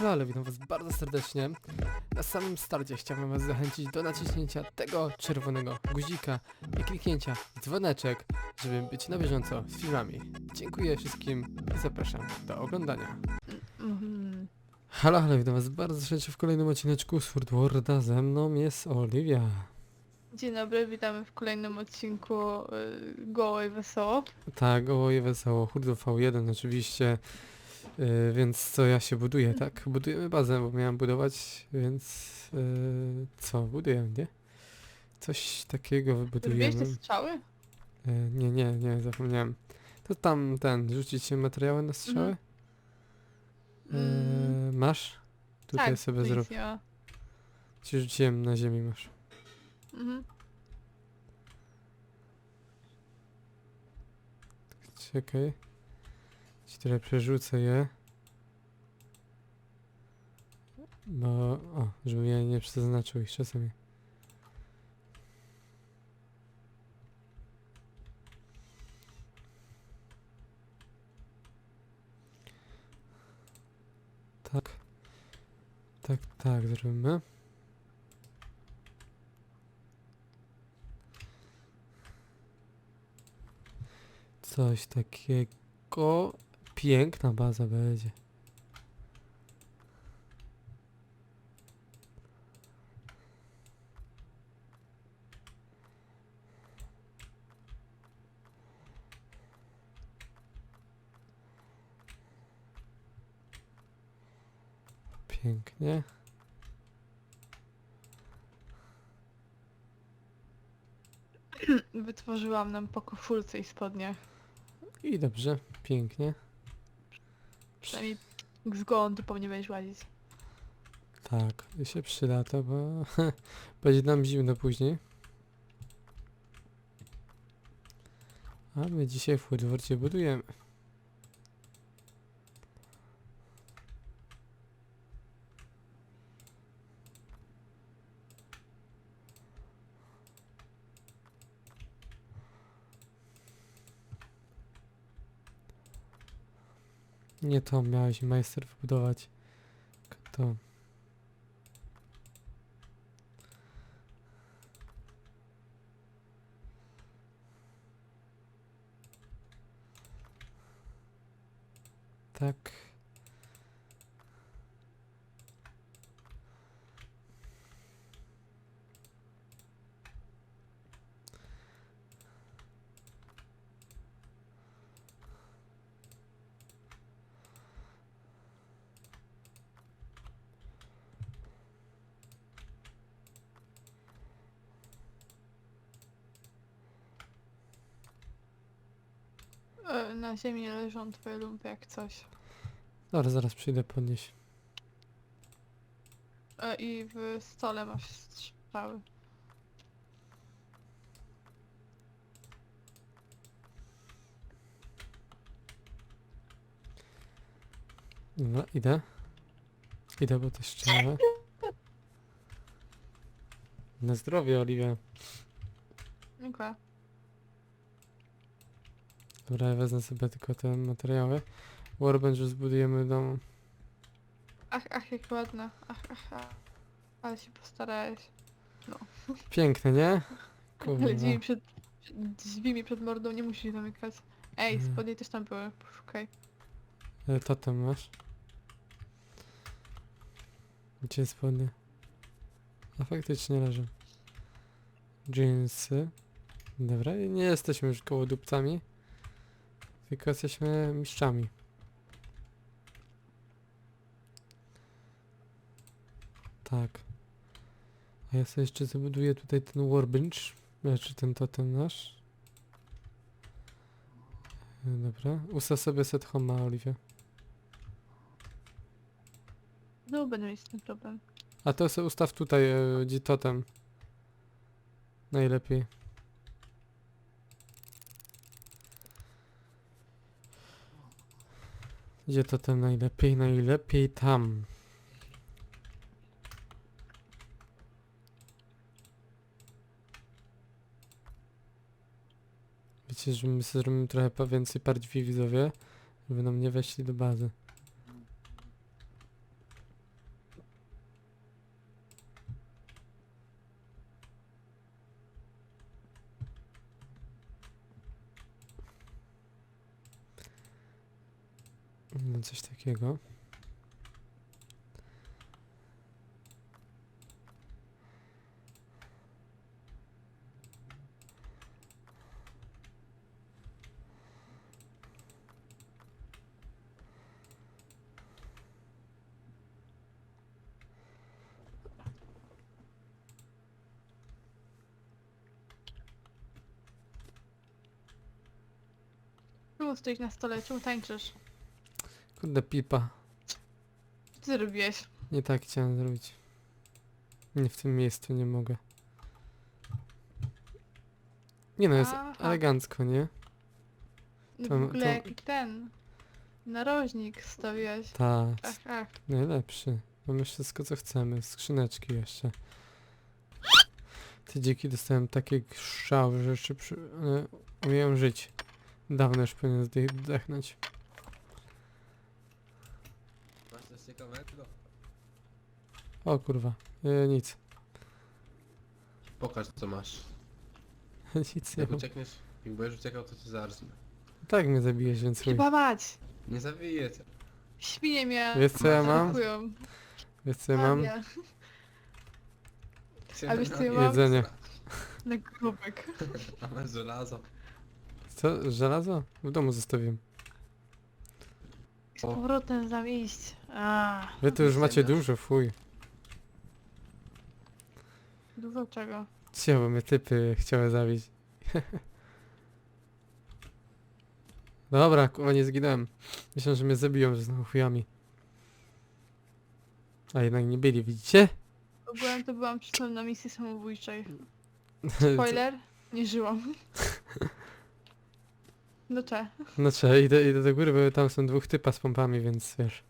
No ale witam was bardzo serdecznie. Na samym starcie chciałbym was zachęcić do naciśnięcia tego czerwonego guzika i kliknięcia dzwoneczek, żeby być na bieżąco z filmami. Dziękuję wszystkim i zapraszam do oglądania. Halo, halo, witam was bardzo serdecznie w kolejnym odcineczku z Sword Worlda. Ze mną jest Oliwia. Dzień dobry, witamy w kolejnym odcinku y, Goło i Wesoło. Tak, oje wesoło, Hurdo V1 oczywiście. Yy, więc co ja się buduję, tak? Budujemy bazę, bo miałem budować, więc yy, co, budujemy, nie? Coś takiego Robiłeś te wybudujemy. strzały? Yy, nie, nie, nie, zapomniałem. To tam ten, rzucić się materiały na strzały? Mm, Yy, masz? Tutaj tak, sobie zrób. Ci rzuciłem na ziemi, masz. Mhm. Czekaj. Ci trochę przerzucę je. Bo, o, żebym ja nie przeznaczył ich czasami. Tak. Tak, tak, zrobimy. Coś takiego. Piękna baza będzie. Pięknie. Wytworzyłam nam po koszulce i spodniach. I dobrze, pięknie. Przynajmniej z gołą będziesz łazić. Tak, się przyda to, bo będzie nam zimno później. A my dzisiaj w Woodwardzie budujemy. Nie to miałeś majster wbudować. To. Tak. E, Na ziemi leżą twoje lumpy jak coś. Dobra, zaraz przyjdę podnieść. E, I w stole masz strzały. Dobra, idę. Idę, bo to ścianę. Na zdrowie, Oliwia. Dziękuję. Dobra, ja wezmę sobie tylko te materiały. Workbench już zbudujemy w domu. Ach, ach, jak ładne. Ach, ach, ach. Ale się postarałeś. Piękne, nie? Ale Kurwa. drzwi przed, przed, drzwi mi przed mordą nie musisz zamykać. Ej, Mhm. spodnie też tam były. Poszukaj. E, Totem masz? Gdzie spodnie? A faktycznie leżą. Jeansy. Dobra, i nie jesteśmy już koło dupcami. Tylko jesteśmy mistrzami. Tak. A ja sobie jeszcze zabuduję tutaj ten workbench. Znaczy ten totem nasz. E, Dobra. Ustaw sobie set homa, Oliwia. No, będę mieć z tym problem. A to sobie ustaw tutaj, e, gdzie totem. Najlepiej. Gdzie totem najlepiej? Najlepiej tam. Wiecie, że my sobie zrobimy trochę więcej par drzwi widzowie, żeby nam nie weszli do bazy. No, coś takiego. Czemu stoisz na stole? Czemu tańczysz? Kurde pipa. Co ty zrobiłeś? Nie tak chciałem zrobić. Nie w tym miejscu nie mogę. Nie no, jest Aha. elegancko, nie? No To- w ogóle to- jaki ten... Narożnik stawiałeś. Tak, Ach, ach. najlepszy. Mamy wszystko co chcemy. Skrzyneczki jeszcze. Te dziki dostałem takie grzały, że jeszcze przy, e, żyć. Dawno już powinien zdechnąć. Coś ciekawego? O kurwa, e, nic. Pokaż co masz. nic nie Jak mam. uciekniesz, jak będziesz uciekał, to cię zarżnę. Tak mnie zabijesz, więc chuj. Chyba mać! Nie zawiję cię. Świnie mnie Wiesz co ja mam? Wiesz co ja mam? Zabia. A wiesz, co ja mam? Jedzenie. Na grubek. A masz żelazo. Co? Żelazo? W domu zostawiłem. Z powrotem tam iść. A, Wy tu już macie dużo, fuj. dużo czego. Cie, bo mnie typy chciały zabić. Dobra, kurwa nie zginąłem. Myślałem, że mnie zabiją, że znowu chujami. A jednak nie byli, widzicie? Ogółem to byłam przy tym na misji samobójczej. Spoiler, nie żyłam. No cze. No cze, idę, idę do góry, bo tam są dwóch typa z pompami, więc wiesz.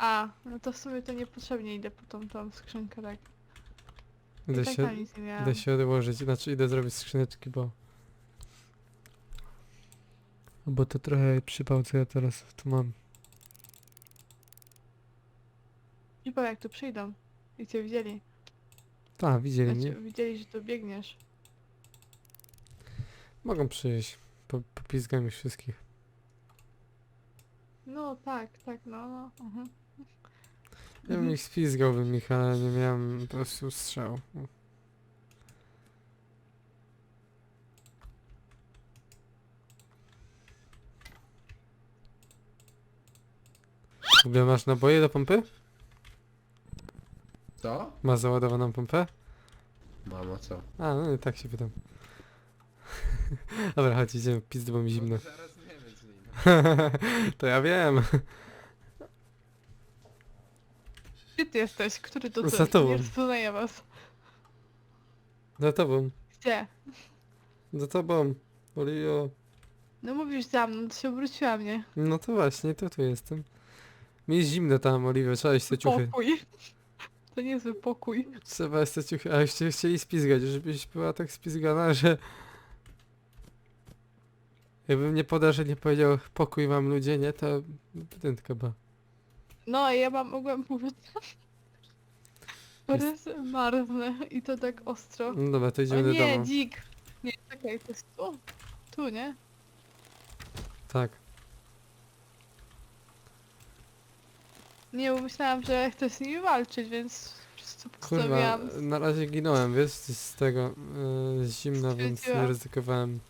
A, no to w sumie to niepotrzebnie idę po tą, tą skrzynkę, tak. Idę tak się, tam nic nie miałam. idę się odłożyć, znaczy idę zrobić skrzyneczki, bo... Bo to trochę przypał, co ja teraz tu mam. I powiem jak tu przyjdą. I cię widzieli. Tak, widzieli mnie. Znaczy, widzieli, że tu biegniesz. Mogą przyjść. Po, popizgam ich wszystkich. No tak, tak, no, no. Mhm. Ja bym ich spizgałbym ich, ale nie miałem po prostu strzał. W ogóle masz naboje do pompy? Co? Masz załadowaną pompę? Mamo, co? A, no i tak się pytam. Dobra, chodź, idziemy pizdy, bo mi zimno. No, zaraz nie. to ja wiem. Gdzie ty jesteś? Który to ty? Za tobą. Nie rozpoznaję was. Za tobą. Gdzie? Za tobą. Olio. No mówisz za mną, to się obróciłam, nie? No to właśnie, to tu jestem. Mi jest zimno tam, Oliwia, trzeba iść te ciuchy. Pokój. To niezły pokój. Trzeba jest te ciuchy, a jeszcze chcieli spizgać, żebyś była tak spizgana, że... Jakbym nie podał, że nie powiedział pokój wam ludzie, nie, to była. No, ja mam, mogłem mówić. Teraz marznę i to tak ostro. No dobra, to O idziemy do nie, domu. dzik. Nie, czekaj, to jest tu. Tu, nie? Tak. Nie, bo myślałam, że chcę z nimi walczyć, więc po prostu Kurwa, na razie ginąłem, wiesz, z tego, z zimna, więc nie Stwierdziłam. ryzykowałem.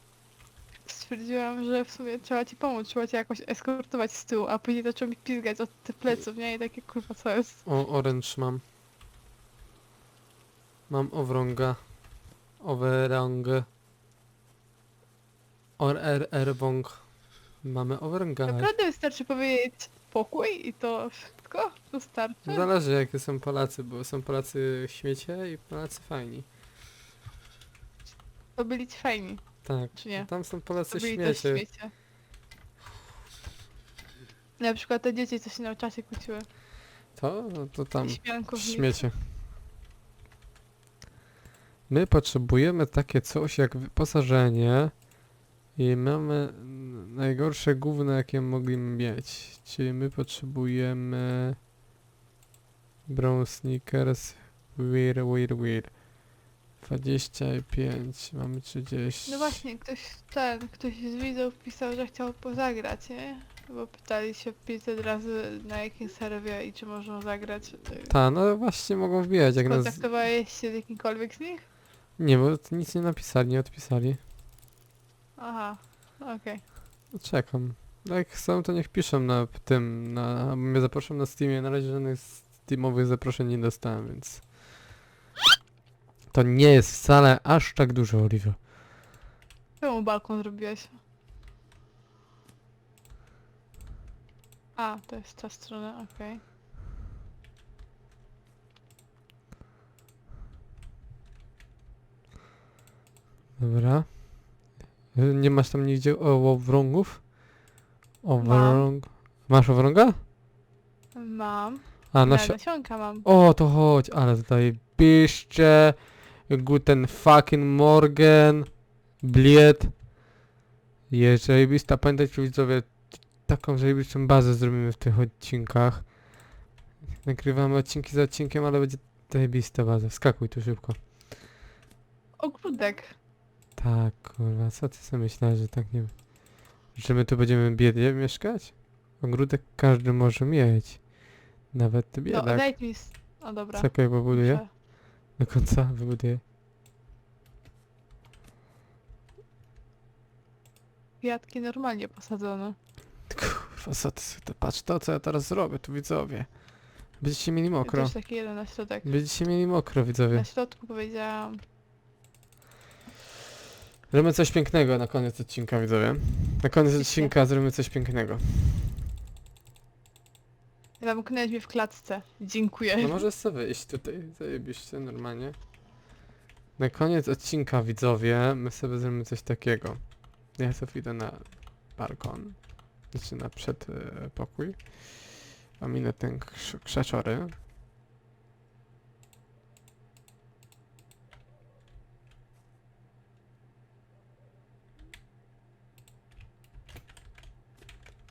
Stwierdziłam, że w sumie trzeba ci pomóc, trzeba cię jakoś eskortować z tyłu, a później zaczął mi pizgać od tych pleców, nie? I takie kurwa co jest. O, orange mam. Mam owrąga. Overrąg. Or er. Mamy owrąga. Naprawdę wystarczy powiedzieć pokój i to wszystko wystarczy. Zależy jakie są Polacy, bo są Polacy śmiecie i Polacy fajni. To byli ci fajni, Tak. czy nie? Tam są To Polacy byli też śmiecie. śmiecie. Na przykład te dzieci, co się na czasie kłóciły. To, no to tam Śmianków śmiecie. My potrzebujemy takie coś jak wyposażenie i mamy najgorsze gówno jakie mogliśmy mieć. Czyli my potrzebujemy Brown Sneakers Weir Weir Weir 25, mamy 30. No właśnie, ktoś ten, ktoś z widzów pisał, że chciał pozagrać, nie? Bo pytali się 500 razy na jakim serwie i czy możemy zagrać. Ta, no właśnie mogą wbijać, jak nas... Kontaktowałeś się z jakimkolwiek z nich? Nie, bo nic nie napisali, nie odpisali. Aha, okej. No, Czekam. No Jak chcą, to niech piszą na p- tym, na... bo mnie zaproszą na Steamie, na razie żadnych Steamowych zaproszeń nie dostałem, więc... To nie jest wcale aż tak dużo, Oliwia. Czemu balkon zrobiłeś? A, to jest ta strona, okej. Dobra. Y, Nie masz tam nigdzie owrągów? Owrąg... Masz owrąga? Mam. A, Na nasio... nasionka mam. O, to chodź, ale tutaj piszcie, guten fucking morgen, bliet. Jest zajebista, pamiętajcie widzowie, taką zajebistą bazę zrobimy w tych odcinkach. Nagrywamy odcinki za odcinkiem, ale będzie zajebista baza, wskakuj tu szybko. Ogródek. Tak, kurwa, co ty sobie myślałeś, że tak nie... Że my tu będziemy biednie mieszkać? Ogródek każdy może mieć. Nawet ty No, biedak. daj mi... s- O, dobra. Czekaj, bo buduję. muszę. Do końca wybuduję. Kwiatki normalnie posadzone. Kurwa, co ty, to patrz to, co ja teraz zrobię, tu widzowie. Będziecie mieli mokro. Też taki jeden na środek. Będziecie mieli mokro, widzowie. Na środku powiedziałam. Zrobimy coś pięknego na koniec odcinka, widzowie. Na koniec odcinka zrobimy coś pięknego. Zamknęłeś mnie w klatce. Dziękuję. No możesz sobie wyjść tutaj, zajebiście, normalnie. Na koniec odcinka, widzowie, my sobie zrobimy coś takiego. Ja sobie idę na balkon. Znaczy na przedpokój. Ominę ten krz.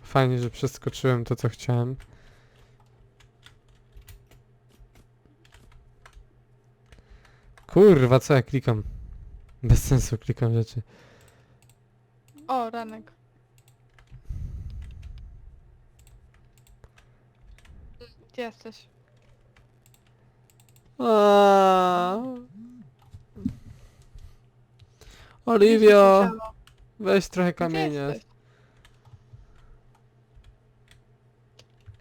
Fajnie, że przeskoczyłem to, co chciałem. Kurwa, co ja klikam? Bez sensu klikam rzeczy. O, ranek. Gdzie jesteś? Oliwio, Gdzie weź trochę Gdzie kamienia. jesteś?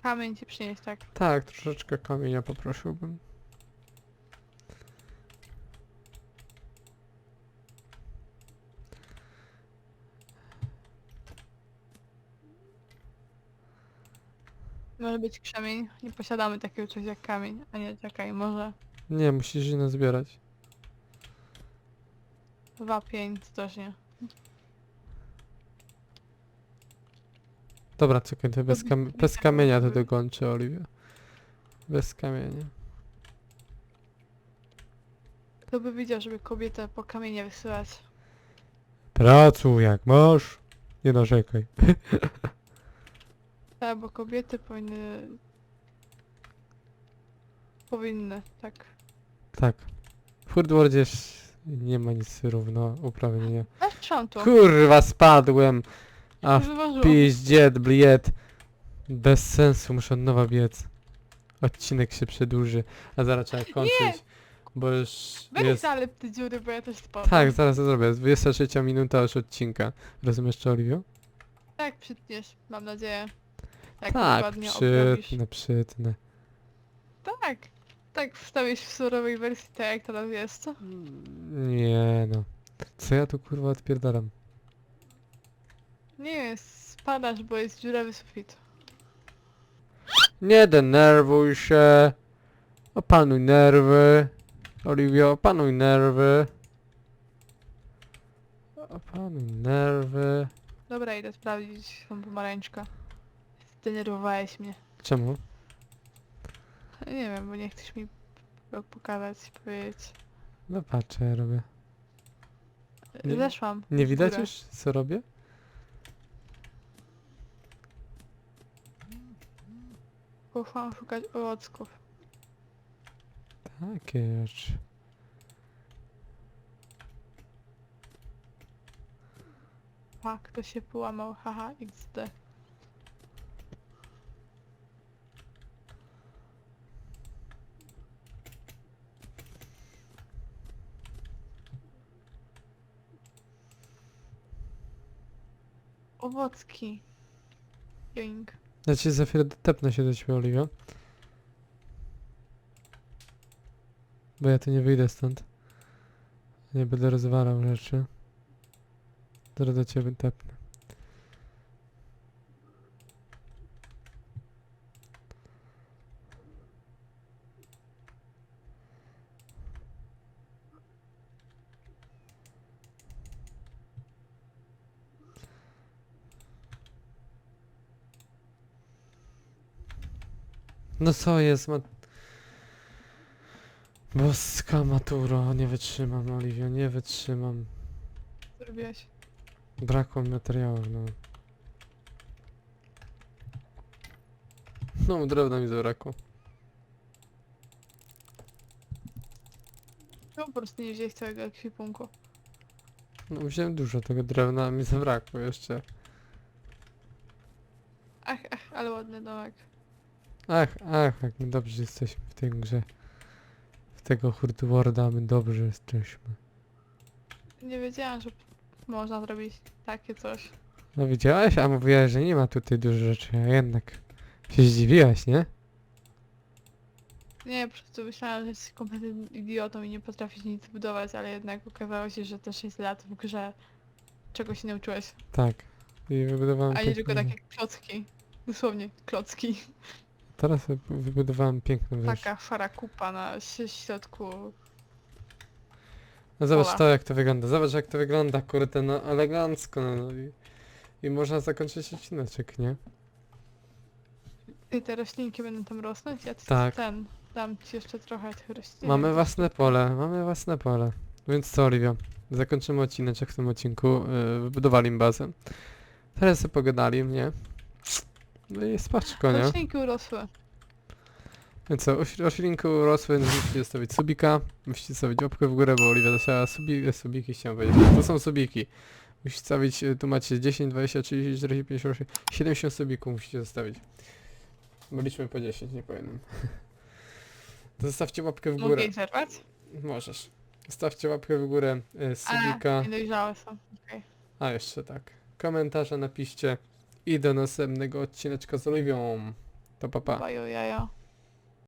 Kamień ci przynieść, tak. Tak, troszeczkę kamienia poprosiłbym. Może być krzemień. Nie posiadamy takiego czegoś jak kamień. A nie, czekaj, może Nie, musisz je nazbierać. wapień, to też nie. Dobra, czekaj, to bez, kam bez kamienia to dokończę, Oliwia. Bez kamienia. Kto by widział, żeby kobietę po kamienie wysyłać? Pracuj jak masz. Nie narzekaj. Tak, bo kobiety powinny... Powinny, tak. Tak. W nie ma nic równo uprawnienia. Weź szamtu. Kurwa, spadłem. A Wyważyło. Piździet, bliet. Bez sensu, muszę od nowa biec. Odcinek się przedłuży, a zaraz trzeba kończyć. Bo już Weź jest... zalep te dziury, bo ja też spadam. Tak, zaraz to zrobię. Jest 23 minuta już odcinka. Rozumiesz co, Oliwio? Tak, przytniesz, mam nadzieję. Jak tak, dokładnie obrobisz. przytnę, przytnę. Tak. Tak wstawisz w surowej wersji, tak jak teraz jest. co? Nie no. Co ja tu kurwa odpierdalam? Nie, spadasz, bo jest dziurawy sufit. Nie denerwuj się. Opanuj nerwy. Oliwio, opanuj nerwy. Opanuj nerwy. Dobra, idę sprawdzić tą pomarańczkę. Zdenerwowałeś mnie. Czemu? Nie wiem, bo nie chcesz mi p- pokazać, powiedzieć. No patrzę, ja robię. Nie- Zeszłam. Nie widać już, co robię? Poszłam szukać owocków. Takie rzeczy. A, ktoś się połamał, haha, xd. Owocki. Joink. Ja ci za chwilę tepnę się do ciebie, Oliwia. Bo ja tu nie wyjdę stąd. Nie będę rozwalał rzeczy. Zaraz do ciebie tepnę. No co jest, ma... Boska maturo, nie wytrzymam, Oliwia, nie wytrzymam. Co Zrobiłeś. Brakło mi materiałów, no. No, drewna mi zabrakło. No po prostu nie wziąłeś całego ekwipunku. No, wziąłem dużo tego drewna, a mi zabrakło jeszcze. Ach, ach, ale ładny domek. Ach, ach, jak my dobrze jesteśmy w tej grze. W tego Hurtworda my dobrze jesteśmy. Nie wiedziałam, że można zrobić takie coś. No widziałaś? A mówiłaś, że nie ma tutaj dużo rzeczy, a jednak się zdziwiłaś, nie? Nie, po prostu myślałam, że jesteś kompletnym idiotą i nie potrafisz nic budować, ale jednak okazało się, że te 6 lat w grze czegoś się nauczyłeś. Tak. I wybudowałem A nie tylko takie klocki. Dosłownie, klocki. Teraz wy- wybudowałem piękną rzecz. Taka szara kupa na środku. No zobacz pola. to jak to wygląda, zobacz jak to wygląda, kurde, no elegancko, no, no i, i można zakończyć odcineczek, nie? I te roślinki będą tam rosnąć? Ja ci Tak. ten, dam ci jeszcze trochę tych roślin. Mamy własne pole, mamy własne pole. Więc co, Oliwia? Zakończymy odcineczek w tym odcinku, yy, wybudowali im bazę. Teraz sobie pogadali, nie? No i spaczko, nie? Roślinki urosły. Więc co, oś- roślinki urosły, więc musicie zostawić subika, musicie stawić łapkę w górę, bo Oliwia dostała subi, subiki, chciałem powiedzieć. To są subiki. Musicie stawić, y, tu macie 10, 20, 30, 40, 50, 60, 70 subików musicie zostawić. Bo liczmy po 10, nie powiem. Zostawcie łapkę w Mogę górę. ich zerwać? Możesz. Zostawcie łapkę w górę, y, subika, A, niedojrzałe są. Okej. a jeszcze tak. Komentarze napiszcie i do następnego odcineczka z Oliwią. To papa. Pa.